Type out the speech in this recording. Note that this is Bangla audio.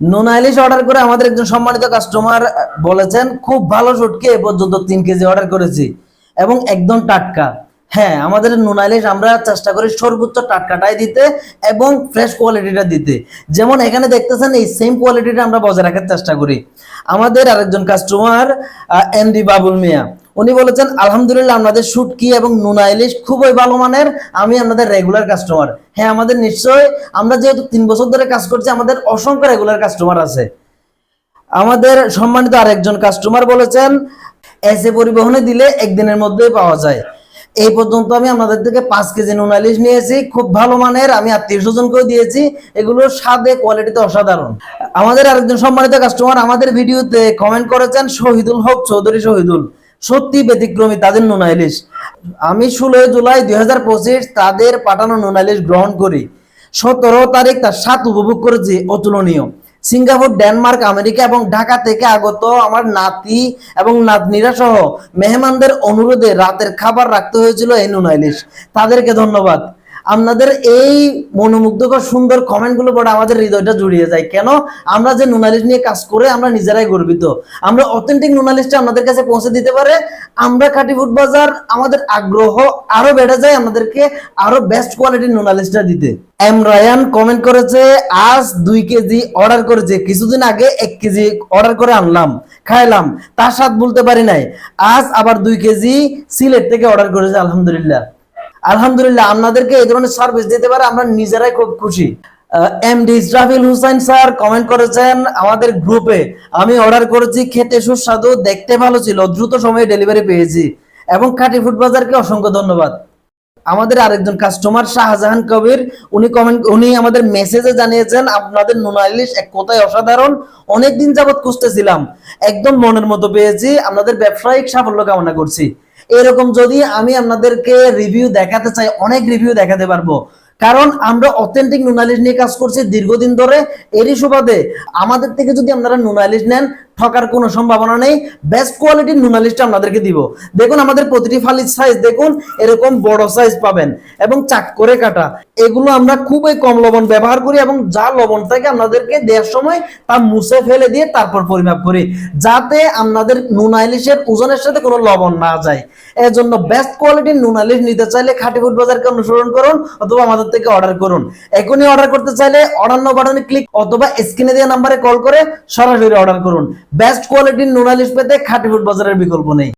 নুন আইলিশ অর্ডার করে আমাদের একজন সম্মানিত কাস্টমার বলেছেন, খুব ভালো শুটকি, এ পর্যন্ত তিন কেজি অর্ডার করেছি। এবং একদম টাটকা। হ্যাঁ আমাদের নুন আইলিশ আমরা চেষ্টা করি সর্বোচ্চ টাটকাটাই দিতে এবং ফ্রেশ কোয়ালিটিটা দিতে। যেমন এখানে দেখতেছেন এই সেম কোয়ালিটিটা আমরা বজায় রাখার চেষ্টা করি। আমাদের আরেকজন কাস্টমার এমডি বাবুল মিয়া উনি বলেছেন, আলহামদুলিল্লাহ, আপনাদের শুটকি এবং নুনা ইলিশ খুবই ভালো মানের। আমি আপনাদের রেগুলার কাস্টমার হ্যাঁ আমাদের নিশ্চয় আমরা যেহেতু তিন বছর ধরে কাজ করছি, আমাদের অসংখ্য রেগুলার কাস্টমার আছে। আমাদের সম্মানিত আরেকজন কাস্টমার বলেছেন, এসে পরিবহনে দিলে একদিনের মধ্যেই পাওয়া যায়। এই পর্যন্ত আমি আপনাদের থেকে পাঁচ কেজি নুনালিশ নিয়েছি, খুব ভালো মানের, আমি আত্মীয় স্বজনকেও দিয়েছি, এগুলো স্বাদে কোয়ালিটিতে অসাধারণ। আমাদের আরেকজন সম্মানিত কাস্টমার আমাদের ভিডিওতে কমেন্ট করেছেন, শহীদুল হক চৌধুরী শহীদুল। সত্যি ব্যতিক্রমী, তাদের নোনাইলিশ আমি ষোলোই জুলাই দুই তাদের পাঠানো নুনাইলিশ গ্রহণ করি। সতেরো তারিখ তার স্বাদ উপভোগ করেছি, অতুলনীয়। সিঙ্গাপুর, ডেনমার্ক, আমেরিকা এবং ঢাকা থেকে আগত আমার নাতি এবং নাতনিরা সহ মেহমানদের অনুরোধে রাতের খাবার রাখতে হয়েছিল এই নুনাইলিশ তাদেরকে ধন্যবাদ। আপনাদের এই মনোমুগ্ধকর, সুন্দর কমেন্টগুলো পড়ে আমাদের হৃদয়টা জুড়িয়ে যায়। কেন? আমরা যে নুনালিশ নিয়ে কাজ করে আমরা নিজেরাই গর্বিত। আমরা অথেন্টিক নুনালিশটা আপনাদের কাছে পৌঁছে দিতে পারে। আমরা কাটি ফুড বাজার, আমাদের আগ্রহ আরও বেড়ে যায় আমাদেরকে আরও বেস্ট কোয়ালিটির নুনালিশটা দিতে। এম রায়ান কমেন্ট করেছে, আজ দুই কেজি অর্ডার করেছে। কিছুদিন আগে এক কেজি অর্ডার করে আনলাম, খাইলাম। তার স্বাদ বলতে পারি নাই। আজ আবার দুই কেজি সিলেট থেকে অর্ডার করেছে, আলহামদুলিল্লাহ। আলহামদুলিল্লাহ, আপনাদেরকে এই ধরনের সার্ভিস দিতে পারে, আমরা নিজেরাই খুব খুশি। MD Israfil Hussain sir comment করেছেন আমাদের গ্রুপে আমি অর্ডার করেছি, খেতে সুস্বাদু, দেখতে ভালো ছিল, দ্রুত সময়ে ডেলিভারি পেয়েছি। এবং খাঁটি ফুড বাজারকে অসংখ্য ধন্যবাদ। আমাদের আরেকজন কাস্টমার শাহজাহান কবির, উনি কমেন্ট উনি আমাদের মেসেজে জানিয়েছেন, আপনাদের নুনা ইলিশ এক কথায় অসাধারণ, অনেকদিন যাবত খুঁজতেছিলাম। একদম মনের মতো পেয়েছি, আপনাদের ব্যবসায়িক সাফল্য কামনা করছি। এরকম যদি আমি আপনাদেরকে রিভিউ দেখাতে চাই, অনেক রিভিউ দেখাতে পারব। কারণ আমরা অথেন্টিক নুনালিশ নিয়ে কাজ করছি দীর্ঘদিন ধরে। এরই সুবাদে আমাদের থেকে যদি আপনারা নুনালিশ নেন ঠকার কোনো সম্ভাবনা নেই। বেস্ট কোয়ালিটির নুনালিশটা আপনাদেরকে দিব। দেখুন, আমাদের প্রতিটি ফালির সাইজ দেখুন, এরকম বড় সাইজ পাবেন এবং চাক করে কাটা। এগুলো আমরা খুবই কম লবণ ব্যবহার করি এবং যা লবণ থাকে আপনাদেরকে দেওয়ার সময় তা মুছে ফেলে দিয়ে তারপর পরিমাপ করি, যাতে আপনাদের নুনা ইলিশের ওজনের সাথে কোনো লবণ না যায়। এর জন্য বেস্ট কোয়ালিটির নুনা ইলিশ নিতে চাইলে খাঁটি বাজারকে অনুসরণ করুন অথবা আমাদের থেকে অর্ডার করুন। এখনই অর্ডার করতে চাইলে অর্ডার বাটনে ক্লিক অথবা স্ক্রিনে দেওয়া নাম্বারে কল করে সরাসরি অর্ডার করুন। বেস্ট কোয়ালিটির নোনালিশ পেতে খাঁটি ফুড বাজারের বিকল্প নেই।